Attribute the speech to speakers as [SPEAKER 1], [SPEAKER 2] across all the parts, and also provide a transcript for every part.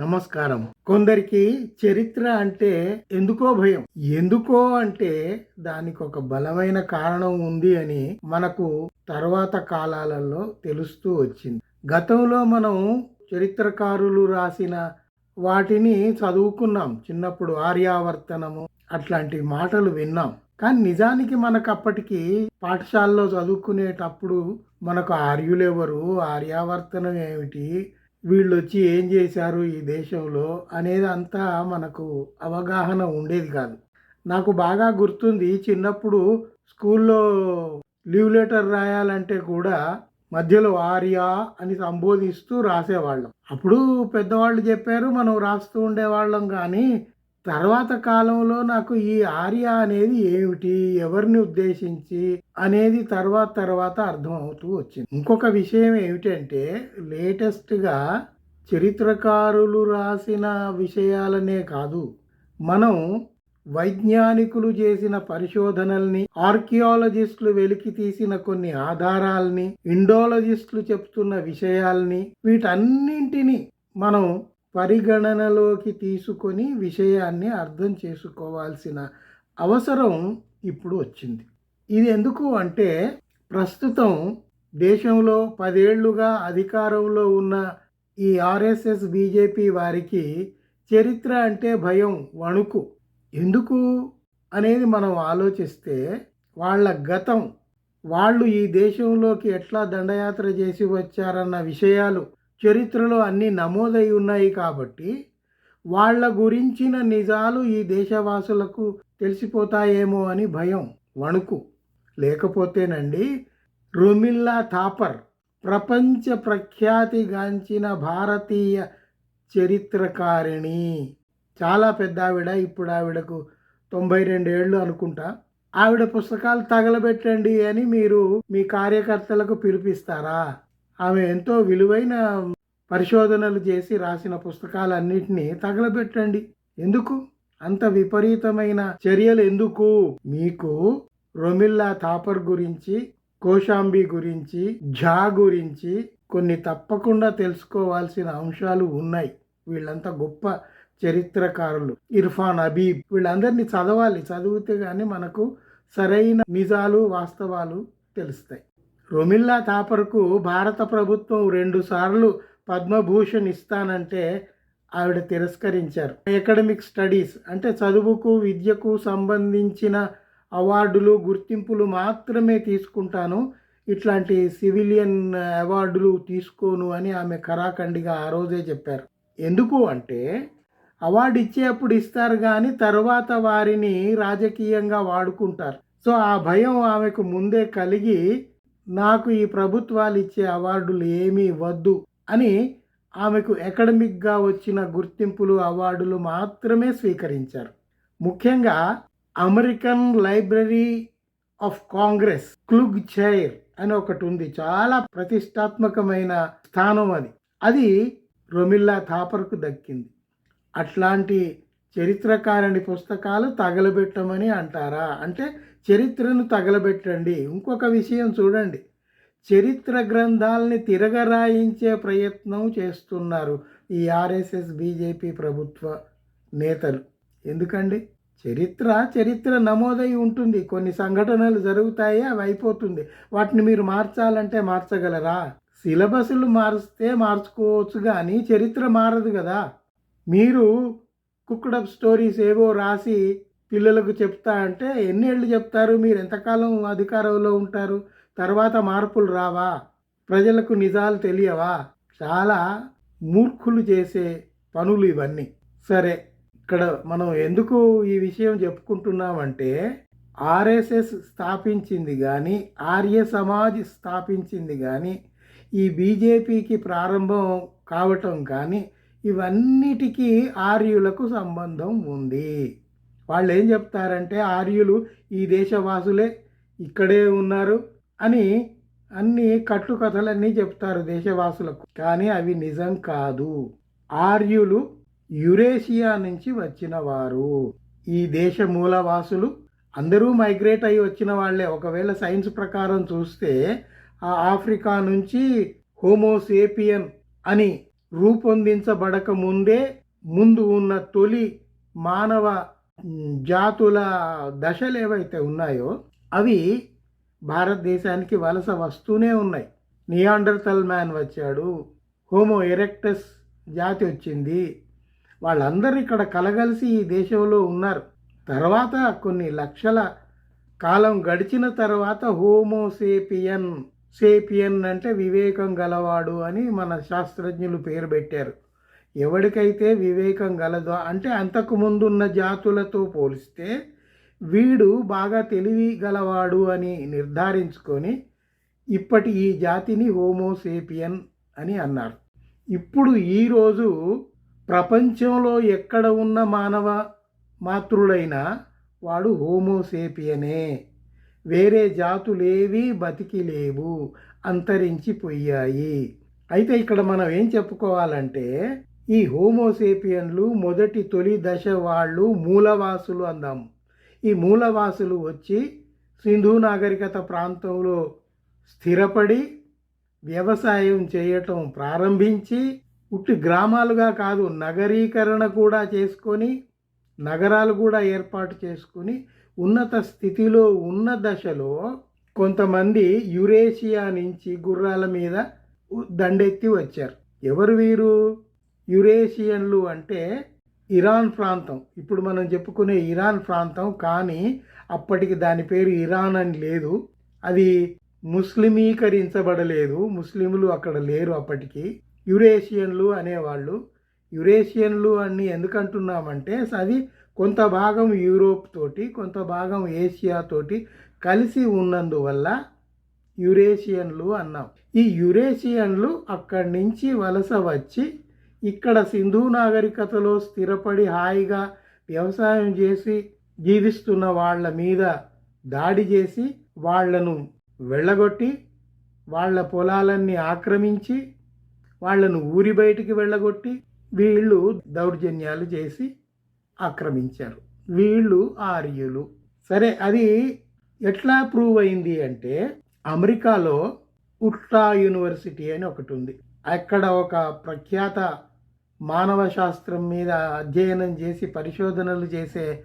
[SPEAKER 1] నమస్కారం. కొందరికి చరిత్ర అంటే ఎందుకో భయం. ఎందుకో అంటే దానికి ఒక బలమైన కారణం ఉంది అని మనకు తర్వాత కాలాలలో తెలుస్తూ వచ్చింది. గతంలో మనం చరిత్రకారులు రాసిన వాటిని చదువుకున్నాం. చిన్నప్పుడు ఆర్యావర్తనము అట్లాంటి మాటలు విన్నాం. కానీ నిజానికి మనకు అప్పటికి పాఠశాలలో చదువుకునేటప్పుడు మనకు ఆర్యులెవరు? ఆర్యావర్తనం ఏమిటి? వీళ్ళు వచ్చి ఏం చేశారు ఈ దేశంలో అనేది అంతా మనకు అవగాహన ఉండేది కాదు. నాకు బాగా గుర్తుంది చిన్నప్పుడు స్కూల్లో లీవ్ లెటర్ రాయాలంటే కూడా మధ్యలో ఆర్యా అని సంబోధిస్తూ రాసేవాళ్ళం. అప్పుడు పెద్దవాళ్ళు చెప్పారు మనం రాస్తూ ఉండేవాళ్ళం కానీ తర్వాత కాలంలో నాకు ఈ ఆర్య అనేది ఏమిటి ఎవరిని ఉద్దేశించి అనేది తర్వాత తర్వాత అర్థం అవుతూ వచ్చింది. ఇంకొక విషయం ఏమిటంటే లేటెస్ట్గా చరిత్రకారులు రాసిన విషయాలనే కాదు మనం వైజ్ఞానికులు చేసిన పరిశోధనల్ని ఆర్కియాలజిస్టులు వెలికి తీసిన కొన్ని ఆధారాల్ని ఇండోలజిస్టులు చెప్తున్న విషయాల్ని వీటన్నింటినీ మనం పరిగణనలోకి తీసుకొని విషయాన్ని అర్థం చేసుకోవాల్సిన అవసరం ఇప్పుడు వచ్చింది. ఇది ఎందుకు అంటే ప్రస్తుతం దేశంలో పదేళ్ళుగా అధికారంలో ఉన్న ఈ ఆర్ఎస్ఎస్ బీజేపీ వారికి చరిత్ర అంటే భయం వణుకు. ఎందుకు అనేది మనం ఆలోచిస్తే వాళ్ళ గతం వాళ్ళు ఈ దేశంలోకి ఎట్లా దండయాత్ర చేసి వచ్చారన్న విషయాలు చరిత్రలో అన్నీ నమోదై ఉన్నాయి కాబట్టి వాళ్ళ గురించిన నిజాలు ఈ దేశవాసులకు తెలిసిపోతాయేమో అని భయం వణుకు. లేకపోతేనండి రుమిల్లా థాపర్ ప్రపంచ ప్రఖ్యాతిగాంచిన భారతీయ చరిత్రకారిణి. చాలా పెద్ద ఆవిడ ఇప్పుడు ఆవిడకు తొంభై రెండేళ్ళు అనుకుంటా. ఆవిడ పుస్తకాలు తగలబెట్టండి అని మీరు మీ కార్యకర్తలకు పిలిపిస్తారా? ఆమె ఎంతో విలువైన పరిశోధనలు చేసి రాసిన పుస్తకాలన్నింటినీ తగలబెట్టండి. ఎందుకు? అంత విపరీతమైన చర్యలు ఎందుకు? మీకు రొమిల్లా థాపర్ గురించి కోశాంబి గురించి ఝా గురించి కొన్ని తప్పకుండా తెలుసుకోవాల్సిన అంశాలు ఉన్నాయి. వీళ్ళంతా గొప్ప చరిత్రకారులు. ఇర్ఫాన్ అబీబ్ వీళ్ళందరినీ చదవాలి. చదివితే కానీ మనకు సరైన నిజాలు వాస్తవాలు తెలుస్తాయి. రొమిల్లా థాపర్కు భారత ప్రభుత్వం రెండుసార్లు పద్మభూషణ్ ఇస్తానంటే ఆవిడ తిరస్కరించారు. అకాడమిక్ స్టడీస్ అంటే చదువుకు విద్యకు సంబంధించిన అవార్డులు గుర్తింపులు మాత్రమే తీసుకుంటాను. ఇట్లాంటి సివిలియన్ అవార్డులు తీసుకోను అని ఆమె కరాఖండిగా ఆ రోజే చెప్పారు. ఎందుకు అంటే అవార్డు ఇచ్చేప్పుడు ఇస్తారు కానీ తర్వాత వారిని రాజకీయంగా వాడుకుంటారు. సో ఆ భయం ఆమెకు ముందే కలిగి నాకు ఈ ప్రభుత్వాలు ఇచ్చే అవార్డులు ఏమీ వద్దు అని ఆమెకు అకాడమిక్గా వచ్చిన గుర్తింపులు అవార్డులు మాత్రమే స్వీకరించారు. ముఖ్యంగా American library of Congress Kluge chair అని ఒకటి ఉంది. చాలా ప్రతిష్టాత్మకమైన స్థానం అది. అది రొమిల్లా థాపర్కు దక్కింది. అట్లాంటి చరిత్రకారుని పుస్తకాలు తగలబెట్టమని అంటారా? అంటే చరిత్రను తగలబెట్టండి. ఇంకొక విషయం చూడండి. చరిత్ర గ్రంథాలని తిరగరాయించే ప్రయత్నం చేస్తున్నారు ఈ ఆర్ఎస్ఎస్ బీజేపీ ప్రభుత్వ నేతలు. ఎందుకండి? చరిత్ర చరిత్ర నమోదై ఉంటుంది. కొన్ని సంఘటనలు జరుగుతాయి అవి అయిపోతుంది. వాటిని మీరు మార్చాలంటే మార్చగలరా? సిలబస్లు మారిస్తే మార్చుకోవచ్చు కానీ చరిత్ర మారదు కదా. మీరు కుక్కడప్ స్టోరీస్ ఏవో రాసి పిల్లలకు చెప్తా అంటే ఎన్ని ఏళ్ళు చెప్తారు? మీరు ఎంతకాలం అధికారంలో ఉంటారు? తర్వాత మార్పులు రావా? ప్రజలకు నిజాలు తెలియవా? చాలా మూర్ఖులు చేసే పనులు ఇవన్నీ. సరే ఇక్కడ మనం ఎందుకు ఈ విషయం చెప్పుకుంటున్నామంటే ఆర్ఎస్ఎస్ స్థాపించింది కానీ ఆర్య సమాజ్ స్థాపించింది కానీ ఈ బీజేపీకి ప్రారంభం కావటం కానీ ఇవన్నిటికీ ఆర్యులకు సంబంధం ఉంది. వాళ్ళు ఏం చెప్తారంటే ఆర్యులు ఈ దేశవాసులే ఇక్కడే ఉన్నారు అని అన్ని కట్టుకథలన్నీ చెప్తారు దేశవాసులకు. కానీ అవి నిజం కాదు. ఆర్యులు యురేషియా నుంచి వచ్చిన వారు ఈ దేశ మూలవాసులు అందరూ మైగ్రేట్ అయి వచ్చిన వాళ్ళే. ఒకవేళ సైన్స్ ప్రకారం చూస్తే ఆ ఆఫ్రికా నుంచి హోమోసేపియన్ అని రూపొందించబడక ముందే ముందు ఉన్న తొలి మానవ జాతుల దశలు ఏవైతే ఉన్నాయో అవి భారతదేశానికి వలస వస్తూనే ఉన్నాయి. నియాండర్తల్ మ్యాన్ వచ్చాడు హోమో ఎరెక్టస్ జాతి వచ్చింది. వాళ్ళందరూ ఇక్కడ కలగలిసి ఈ దేశంలో ఉన్నారు. తర్వాత కొన్ని లక్షల కాలం గడిచిన తర్వాత హోమో సేపియన్ సేపియన్ అంటే వివేకం గలవాడు అని మన శాస్త్రజ్ఞులు పేరు పెట్టారు. ఎవడికైతే వివేకం గలదో అంటే అంతకు ముందున్న జాతులతో పోలిస్తే వీడు బాగా తెలివి గలవాడు అని నిర్ధారించుకొని ఇప్పటి ఈ జాతిని హోమోసేపియన్ అని అన్నారు. ఇప్పుడు ఈరోజు ప్రపంచంలో ఎక్కడ ఉన్న మానవ మాతృడైన వాడు హోమోసేపియనే వేరే జాతులేవి బతికి లేవు అంతరించిపోయాయి. అయితే ఇక్కడ మనం ఏం చెప్పుకోవాలంటే ఈ హోమోసేపియన్లు మొదటి తొలి దశ వాళ్ళు మూలవాసులు అందాము. ఈ మూలవాసులు వచ్చి సింధు నాగరికత ప్రాంతంలో స్థిరపడి వ్యవసాయం చేయటం ప్రారంభించి ఉట్టి గ్రామాలుగా కాదు నగరీకరణ కూడా చేసుకొని నగరాలు కూడా ఏర్పాటు చేసుకుని ఉన్నత స్థితిలో ఉన్న దశలో కొంతమంది యురేషియా నుంచి గుర్రాల మీద దండెత్తి వచ్చారు. ఎవరు వీరు? యురేషియన్లు అంటే ఇరాన్ ప్రాంతం. ఇప్పుడు మనం చెప్పుకునే ఇరాన్ ప్రాంతం కానీ అప్పటికి దాని పేరు ఇరాన్ అని లేదు. అది ముస్లిమీకరించబడలేదు. ముస్లింలు అక్కడ లేరు అప్పటికి. యురేషియన్లు అనేవాళ్ళు. యురేషియన్లు అని ఎందుకంటున్నామంటే అది కొంత భాగం యూరోప్ తోటి కొంత భాగం ఏషియా తోటి కలిసి ఉన్నందువల్ల యురేషియన్లు అన్నాం. ఈ యురేషియన్లు అక్కడి నుంచి వలస వచ్చి ఇక్కడ సింధు నాగరికతలో స్థిరపడి హాయిగా వ్యవసాయం చేసి జీవిస్తున్న వాళ్ళ మీద దాడి చేసి వాళ్ళను వెళ్ళగొట్టి వాళ్ళ పొలాలన్నీ ఆక్రమించి వాళ్ళను ఊరి బయటికి వెళ్ళగొట్టి వీళ్ళు దౌర్జన్యాలు చేసి ఆక్రమించారు. వీళ్ళు ఆర్యులు. సరే అది ఎట్లా ప్రూవ్ అయింది అంటే అమెరికాలో ఉట్లా యూనివర్సిటీ అని ఒకటి ఉంది. అక్కడ ఒక ప్రఖ్యాత మానవ శాస్త్రం మీద అధ్యయనం చేసి పరిశోధనలు చేసే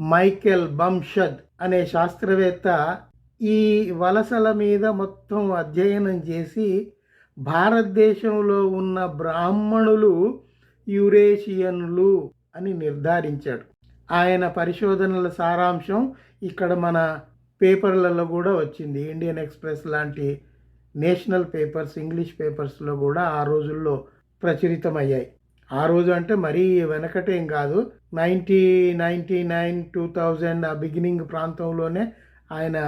[SPEAKER 1] మైకెల్ బంషద్ అనే శాస్త్రవేత్త ఈ వలసల మీద మొత్తం అధ్యయనం చేసి భారతదేశంలో ఉన్న బ్రాహ్మణులు యురేషియన్లు అని నిర్ధారించాడు. ఆయన పరిశోధనల సారాంశం ఇక్కడ మన పేపర్లలో కూడా వచ్చింది. ఇండియన్ ఎక్స్ప్రెస్ లాంటి నేషనల్ పేపర్స్ ఇంగ్లీష్ పేపర్స్లో కూడా ఆ రోజుల్లో ప్రచురితమయ్యాయి. ఆ రోజు అంటే మరీ వెనకటేం కాదు. Ninety ninety nine two thousand ఆ బిగినింగ్ ప్రాంతంలోనే ఆయన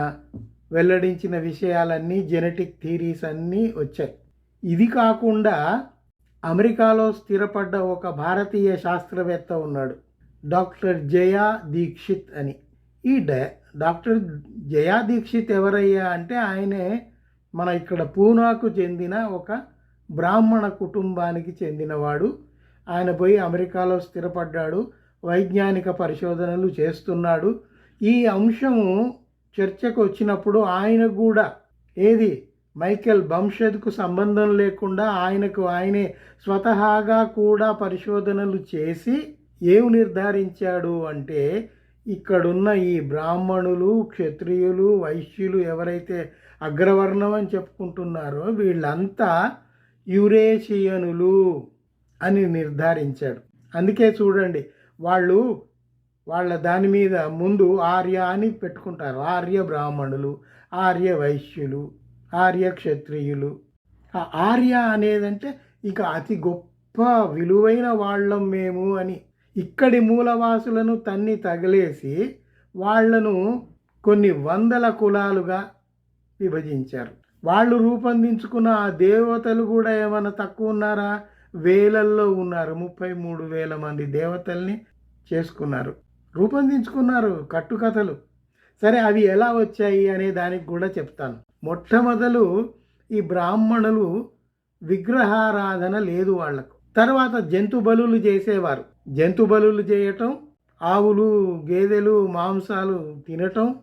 [SPEAKER 1] వెల్లడించిన విషయాలన్నీ జెనెటిక్ థీరీస్ అన్నీ వచ్చాయి. ఇది కాకుండా అమెరికాలో స్థిరపడ్డ ఒక భారతీయ శాస్త్రవేత్త ఉన్నాడు డాక్టర్ జయా దీక్షిత్ అని. ఈ డ డాక్టర్ జయా దీక్షిత్ ఎవరయ్యా అంటే ఆయనే మన ఇక్కడ పూనాకు చెందిన ఒక బ్రాహ్మణ కుటుంబానికి చెందినవాడు. ఆయన పోయి అమెరికాలో స్థిరపడ్డాడు వైజ్ఞానిక పరిశోధనలు చేస్తున్నాడు. ఈ అంశము చర్చకు వచ్చినప్పుడు ఆయన కూడా ఏది? మైకేల్ బంషద్కు సంబంధం లేకుండా ఆయనకు ఆయనే స్వతహాగా కూడా పరిశోధనలు చేసి ఏమి నిర్ధారించాడు అంటే ఇక్కడున్న ఈ బ్రాహ్మణులు క్షత్రియులు వైశ్యులు ఎవరైతే అగ్రవర్ణం అని చెప్పుకుంటున్నారో వీళ్ళంతా యురేషియనులు. అని నిర్ధారించాడు. అందుకే చూడండి వాళ్ళు వాళ్ళ దాని మీద ముందు ఆర్య అని పెట్టుకుంటారు. ఆర్య బ్రాహ్మణులు ఆర్య వైశ్యులు ఆర్య క్షత్రియులు. ఆ ఆర్య అనేదంటే ఇక అతి గొప్ప విలువైన వాళ్ళం మేము అని. ఇక్కడి మూలవాసులను తన్ని తగిలేసి వాళ్ళను కొన్ని వందల కులాలుగా విభజించారు. వాళ్ళు రూపొందించుకున్న ఆ దేవతలు కూడా ఏమైనా తక్కువ ఉన్నారా? వేలల్లో ఉన్నారు. ముప్పై మూడు వేల మంది దేవతల్ని చేసుకున్నారు. రూపొందించుకున్నారు కట్టుకథలు. సరే అవి ఎలా వచ్చాయి అనే దానికి కూడా చెప్తాను. మొట్టమొదలు ఈ బ్రాహ్మణులు విగ్రహారాధన లేదు వాళ్ళకు. తర్వాత జంతు బలులు చేసేవారు. జంతు బలులు చేయటం ఆవులు గేదెలు మాంసాలు తినటం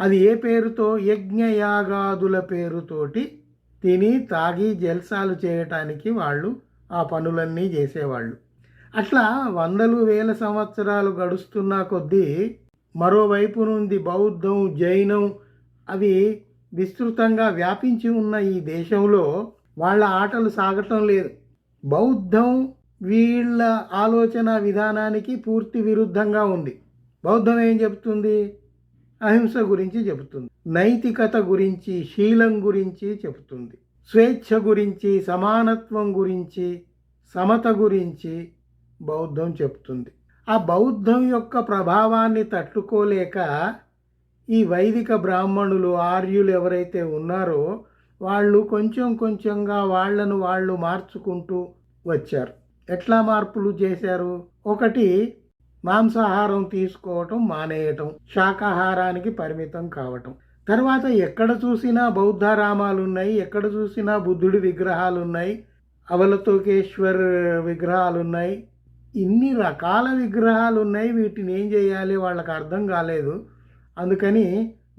[SPEAKER 1] అది ఏ పేరుతో? యజ్ఞయాగాదుల పేరుతోటి తిని తాగి జల్సాలు చేయటానికి వాళ్ళు ఆ పనులన్నీ చేసేవాళ్ళు. అట్లా వందలు వేల సంవత్సరాలు గడుస్తున్న కొద్దీ మరోవైపు నుండి బౌద్ధం జైనం అవి విస్తృతంగా వ్యాపించి ఉన్న ఈ దేశంలో వాళ్ళ ఆటలు సాగటం లేదు. బౌద్ధం వీళ్ళ ఆలోచన విధానానికి పూర్తి విరుద్ధంగా ఉంది. బౌద్ధం ఏం చెబుతుంది? అహింస గురించి చెబుతుంది. నైతికత గురించి శీలం గురించి చెబుతుంది. స్వేచ్ఛ గురించి సమానత్వం గురించి సమత గురించి బౌద్ధం చెప్తుంది. ఆ బౌద్ధం యొక్క ప్రభావాన్ని తట్టుకోలేక ఈ వైదిక బ్రాహ్మణులు ఆర్యులు ఎవరైతే ఉన్నారో వాళ్ళు కొంచెం కొంచెంగా వాళ్ళను వాళ్ళు మార్చుకుంటూ వచ్చారు. ఎట్లా మార్పులు చేశారు? ఒకటి మాంసాహారం తీసుకోవటం మానేయటం శాకాహారానికి పరిమితం కావటం. తర్వాత ఎక్కడ చూసినా బౌద్ధారామాలు ఉన్నాయి ఎక్కడ చూసినా బుద్ధుడి విగ్రహాలు ఉన్నాయి అవలతోకేశ్వర్ విగ్రహాలు ఉన్నాయి. ఇన్ని రకాల విగ్రహాలు ఉన్నాయి వీటిని ఏం చేయాలి వాళ్ళకి అర్థం కాలేదు. అందుకని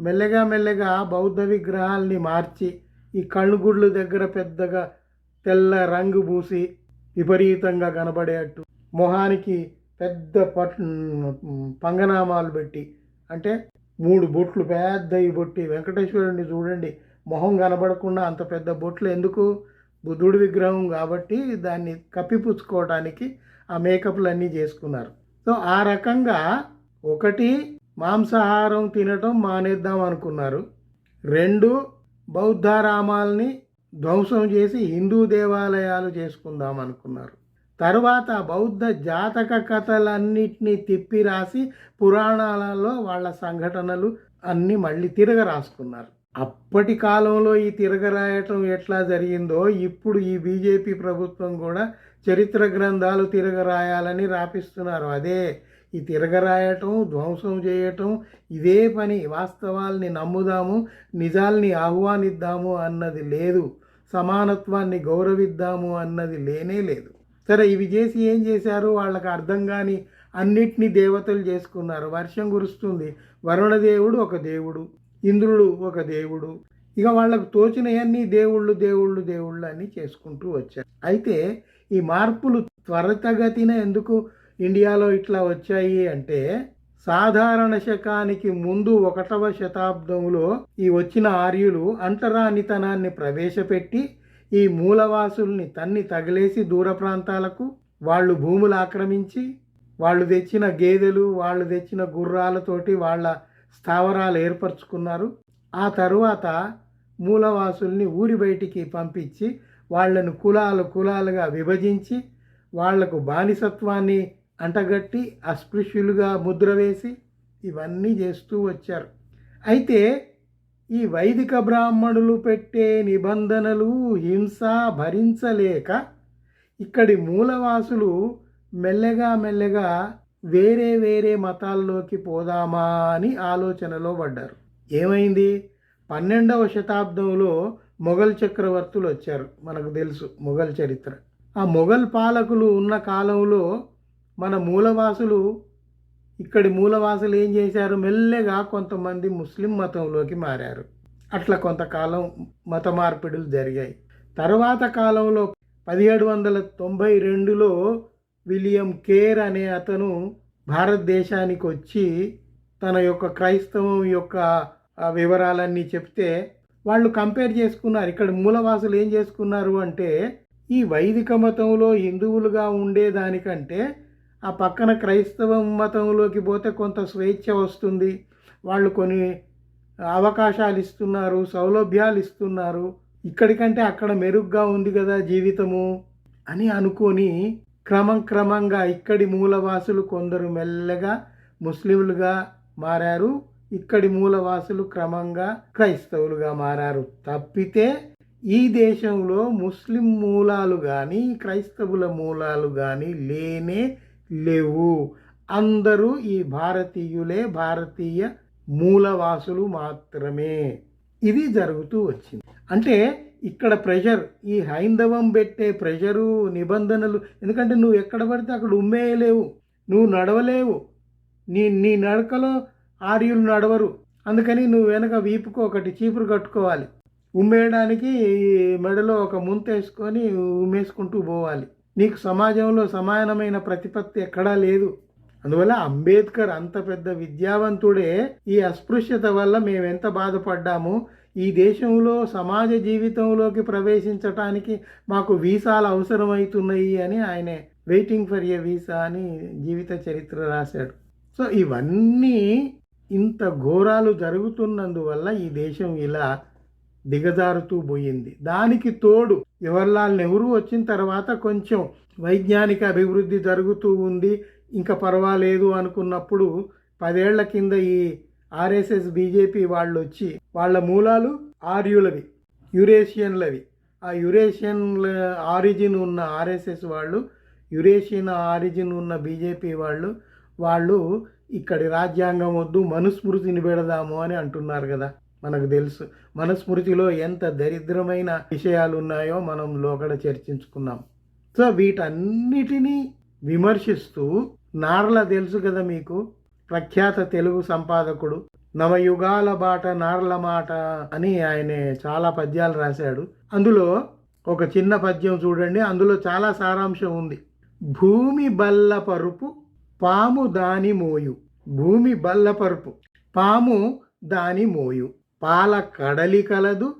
[SPEAKER 1] మెల్లగా మెల్లగా బౌద్ధ విగ్రహాల్ని మార్చి ఈ కళ్ళుగుడ్లు దగ్గర పెద్దగా తెల్ల రంగు పూసి విపరీతంగా కనబడేటట్టు మొహానికి పెద్ద పట్ పంగనామాలు పెట్టి అంటే మూడు బొట్లు పెద్దవి బొట్టి. వెంకటేశ్వరుడిని చూడండి. మొహం కనబడకుండా అంత పెద్ద బొట్లు ఎందుకు? బుద్ధుడి విగ్రహం కాబట్టి దాన్ని కప్పిపుచ్చుకోవడానికి ఆ మేకప్లు అన్నీ చేసుకున్నారు. సో ఆ రకంగా ఒకటి మాంసాహారం తినటం మానేద్దాం అనుకున్నారు. రెండు బౌద్ధారామాల్ని ధ్వంసం చేసి హిందూ దేవాలయాలు చేసుకుందాం అనుకున్నారు. తర్వాత బౌద్ధ జాతక కథలన్నిటినీ తిప్పి రాసి పురాణాలలో వాళ్ళ సంఘటనలు అన్నీ మళ్ళీ తిరగ రాసుకున్నారు అప్పటి కాలంలో ఈ తిరగరాయటం ఎట్లా జరిగిందో ఇప్పుడు ఈ బీజేపీ ప్రభుత్వం కూడా చరిత్ర గ్రంథాలు తిరగరాయాలని రాపిస్తున్నారు. అదే ఈ తిరగరాయటం ధ్వంసం చేయటం ఇదే పని వాస్తవాల్ని నమ్ముదాము నిజాల్ని ఆహ్వానిద్దాము అన్నది లేదు. సమానత్వాన్ని గౌరవిద్దాము అన్నది లేనే లేదు. సరే ఇవి చేసి ఏం చేశారు? వాళ్ళకి అర్థం కాని అన్నిటినీ దేవతలు చేసుకున్నారు. వర్షం కురుస్తుంది. వరుణదేవుడు ఒక దేవుడు ఇంద్రుడు ఒక దేవుడు. ఇక వాళ్ళకు తోచినవన్నీ దేవుళ్ళు దేవుళ్ళు దేవుళ్ళు అని చేసుకుంటూ వచ్చారు. అయితే ఈ మార్పులు త్వరితగతిన ఎందుకు ఇండియాలో ఇట్లా వచ్చాయి అంటే సాధారణ శకానికి ముందు ఒకటవ శతాబ్దంలో ఈ వచ్చిన ఆర్యులు అంటరానితనాన్ని ప్రవేశపెట్టి ఈ మూలవాసుల్ని తన్ని తగిలేసి దూర ప్రాంతాలకు వాళ్ళు భూములు ఆక్రమించి వాళ్ళు తెచ్చిన గేదెలు వాళ్ళు తెచ్చిన గుర్రాలతోటి వాళ్ళ స్థావరాలు ఏర్పరచుకున్నారు. ఆ తరువాత మూలవాసుల్ని ఊరి బయటికి పంపించి వాళ్ళను కులాలు కులాలుగా విభజించి వాళ్ళకు బానిసత్వాన్ని అంటగట్టి అస్పృశ్యులుగా ముద్ర వేసి ఇవన్నీ చేస్తూ వచ్చారు. అయితే ఈ వైదిక బ్రాహ్మణులు పెట్టే నిబంధనలు హింస భరించలేక ఇక్కడి మూలవాసులు మెల్లగా మెల్లగా వేరే వేరే మతాల్లోకి పోదామా అని ఆలోచనలో పడ్డారు. ఏమైంది? పన్నెండవ శతాబ్దంలో మొఘల్ చక్రవర్తులు వచ్చారు. మనకు తెలుసు మొఘల్ చరిత్ర. ఆ మొఘల్ పాలకులు ఉన్న కాలంలో మన మూలవాసులు ఇక్కడి మూలవాసులు ఏం చేశారు? మెల్లగా కొంతమంది ముస్లిం మతంలోకి మారారు. అట్లా కొంతకాలం మత మార్పిడులు జరిగాయి. తర్వాత కాలంలో పదిహేడు వందల తొంభై రెండులో విలియం కేర్ అనే అతను భారతదేశానికి వచ్చి తన యొక్క క్రైస్తవం యొక్క వివరాలన్నీ చెప్తే వాళ్ళు కంపేర్ చేసుకున్నారు. ఇక్కడ మూలవాసులు ఏం చేసుకున్నారు అంటే ఈ వైదిక మతంలో హిందువులుగా ఉండేదానికంటే ఆ పక్కన క్రైస్తవ మతంలోకి పోతే కొంత స్వేచ్ఛ వస్తుంది. వాళ్ళు కొన్ని అవకాశాలు ఇస్తున్నారు సౌలభ్యాలు ఇస్తున్నారు. ఇక్కడికంటే అక్కడ మెరుగ్గా ఉంది కదా జీవితము అని అనుకొని క్రమం క్రమంగా ఇక్కడి మూలవాసులు కొందరు మెల్లగా ముస్లింలుగా మారారు. ఇక్కడి మూలవాసులు క్రమంగా క్రైస్తవులుగా మారారు. తప్పితే ఈ దేశంలో ముస్లిం మూలాలు కానీ క్రైస్తవుల మూలాలు కానీ లేనే లేవు. అందరూ ఈ భారతీయులే భారతీయ మూలవాసులు మాత్రమే. ఇది జరుగుతూ వచ్చింది. అంటే ఇక్కడ ప్రెషర్ ఈ హైందవం పెట్టే ప్రెషరు నిబంధనలు ఎందుకంటే నువ్వు ఎక్కడ పడితే అక్కడ ఉమ్మేయలేవు. నువ్వు నడవలేవు. నీ నీ నడకలో ఆర్యులు నడవరు. అందుకని నువ్వు వెనక వీపుకు ఒకటి చీపురు కట్టుకోవాలి. ఉమ్మేయడానికి మెడలో ఒక ముంత వేసుకొని ఉమ్మేసుకుంటూ పోవాలి. నీకు సమాజంలో సమానమైన ప్రతిపత్తి ఎక్కడా లేదు. అందువల్ల అంబేద్కర్ అంత పెద్ద విద్యావంతుడే ఈ అస్పృశ్యత వల్ల మేమెంత బాధపడ్డాము? ఈ దేశంలో సమాజ జీవితంలోకి ప్రవేశించటానికి మాకు వీసాలు అవసరమవుతున్నాయి అని ఆయన వెయిటింగ్ ఫర్ ఏ వీసా అని జీవిత చరిత్ర రాశాడు. సో ఇవన్నీ ఇంత ఘోరాలు జరుగుతున్నందువల్ల ఈ దేశం ఇలా దిగజారుతూ పోయింది. దానికి తోడు జవహర్లాల్ నెహ్రూ వచ్చిన తర్వాత కొంచెం వైజ్ఞానిక అభివృద్ధి జరుగుతూ ఉంది. ఇంకా పర్వాలేదు అనుకున్నప్పుడు పదేళ్ళ కింద ఈ ఆర్ఎస్ఎస్ బీజేపీ వాళ్ళు వచ్చి వాళ్ళ మూలాలు ఆర్యులవి యురేషియన్లవి. ఆ యురేషియన్ ఆరిజిన్ ఉన్న ఆర్ఎస్ఎస్ వాళ్ళు యురేషియన్ ఆరిజిన్ ఉన్న బీజేపీ వాళ్ళు వాళ్ళు ఇక్కడి రాజ్యాంగం వద్దు మనుస్మృతిని పెడదాము అని అంటున్నారు కదా. మనకు తెలుసు. మనస్మృతిలో ఎంత దరిద్రమైన విషయాలు ఉన్నాయో మనం లోకడ చర్చించుకున్నాం. సో వీటన్నిటినీ విమర్శిస్తూ నార్ల తెలుసు కదా మీకు? ప్రఖ్యాత తెలుగు సంపాదకుడు నవయుగాల బాట నార్ల మాట అని ఆయన చాలా పద్యాలు రాశాడు. అందులో ఒక చిన్న పద్యం చూడండి. అందులో చాలా సారాంశం ఉంది. భూమి బల్ల పరుపు పాము దాని మోయు. భూమి బల్ల పరుపు పాము దాని మోయు. పాల కడలి కలదు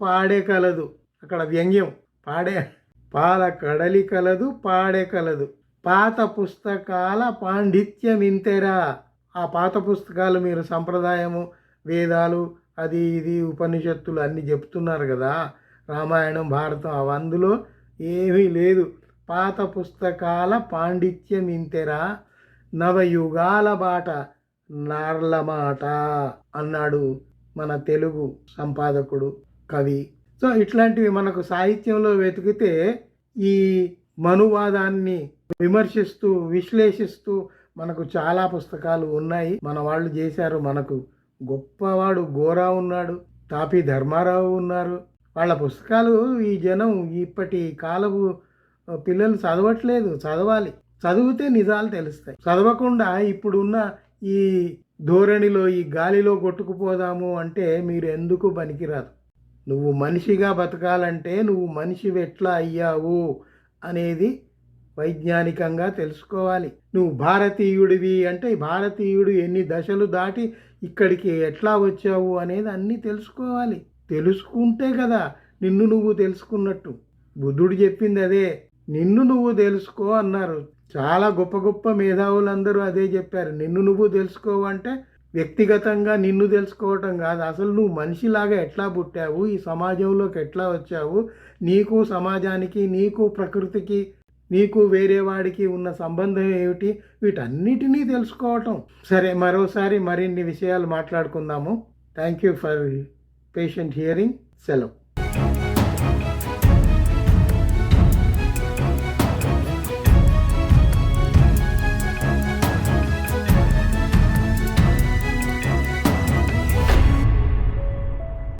[SPEAKER 1] పాడే కలదు. అక్కడ వ్యంగ్యం. పాడే పాల కడలి కలదు పాడే కలదు. పాత పుస్తకాల పాండిత్యం ఇంతేరా. ఆ పాత పుస్తకాలు మీరు సంప్రదాయము వేదాలు అది ఇది ఉపనిషత్తులు అన్నీ చెప్తున్నారు కదా. రామాయణం భారతం అవి అందులో ఏమీ లేదు. పాత పుస్తకాల పాండిత్యం ఇంతేరా. నవయుగాల బాట నార్ల మాట అన్నాడు మన తెలుగు సంపాదకుడు కవి. సో ఇట్లాంటివి మనకు సాహిత్యంలో వెతికితే ఈ మనువాదాన్ని విమర్శిస్తూ విశ్లేషిస్తూ మనకు చాలా పుస్తకాలు ఉన్నాయి. మన వాళ్ళు చేశారు మనకు గొప్పవాడు గోరా ఉన్నాడు తాపి ధర్మారావు ఉన్నారు. వాళ్ళ పుస్తకాలు ఈ జనం ఇప్పటి కాలపు పిల్లలు చదవట్లేదు చదవాలి. చదివితే నిజాలు తెలుస్తాయి. చదవకుండా ఇప్పుడున్న ఈ ధోరణిలో ఈ గాలిలో కొట్టుకుపోదాము అంటే మీరు ఎందుకు పనికిరాదు? నువ్వు మనిషిగా బతకాలంటే నువ్వు మనిషివి ఎట్లా అయ్యావు అనేది వైజ్ఞానికంగా తెలుసుకోవాలి. నువ్వు భారతీయుడివి అంటే భారతీయుడు ఎన్ని దశలు దాటి ఇక్కడికి ఎట్లా వచ్చావు అనేది అన్నీ తెలుసుకోవాలి. తెలుసుకుంటే కదా నిన్ను నువ్వు తెలుసుకున్నట్టు. బుద్ధుడు చెప్పింది అదే నిన్ను నువ్వు తెలుసుకో అన్నారు. చాలా గొప్ప గొప్ప మేధావులందరూ అదే చెప్పారు. నిన్ను నువ్వు తెలుసుకోవంటే వ్యక్తిగతంగా నిన్ను తెలుసుకోవటం కాదు. అసలు నువ్వు మనిషిలాగా ఎట్లా పుట్టావు? ఈ సమాజంలోకి ఎట్లా వచ్చావు? నీకు సమాజానికి నీకు ప్రకృతికి నీకు వేరే వాడికి ఉన్న సంబంధం ఏమిటి? వీటన్నిటినీ తెలుసుకోవటం. సరే మరోసారి మరిన్ని విషయాలు మాట్లాడుకుందాము. Thank you for patient hearing సెలవు.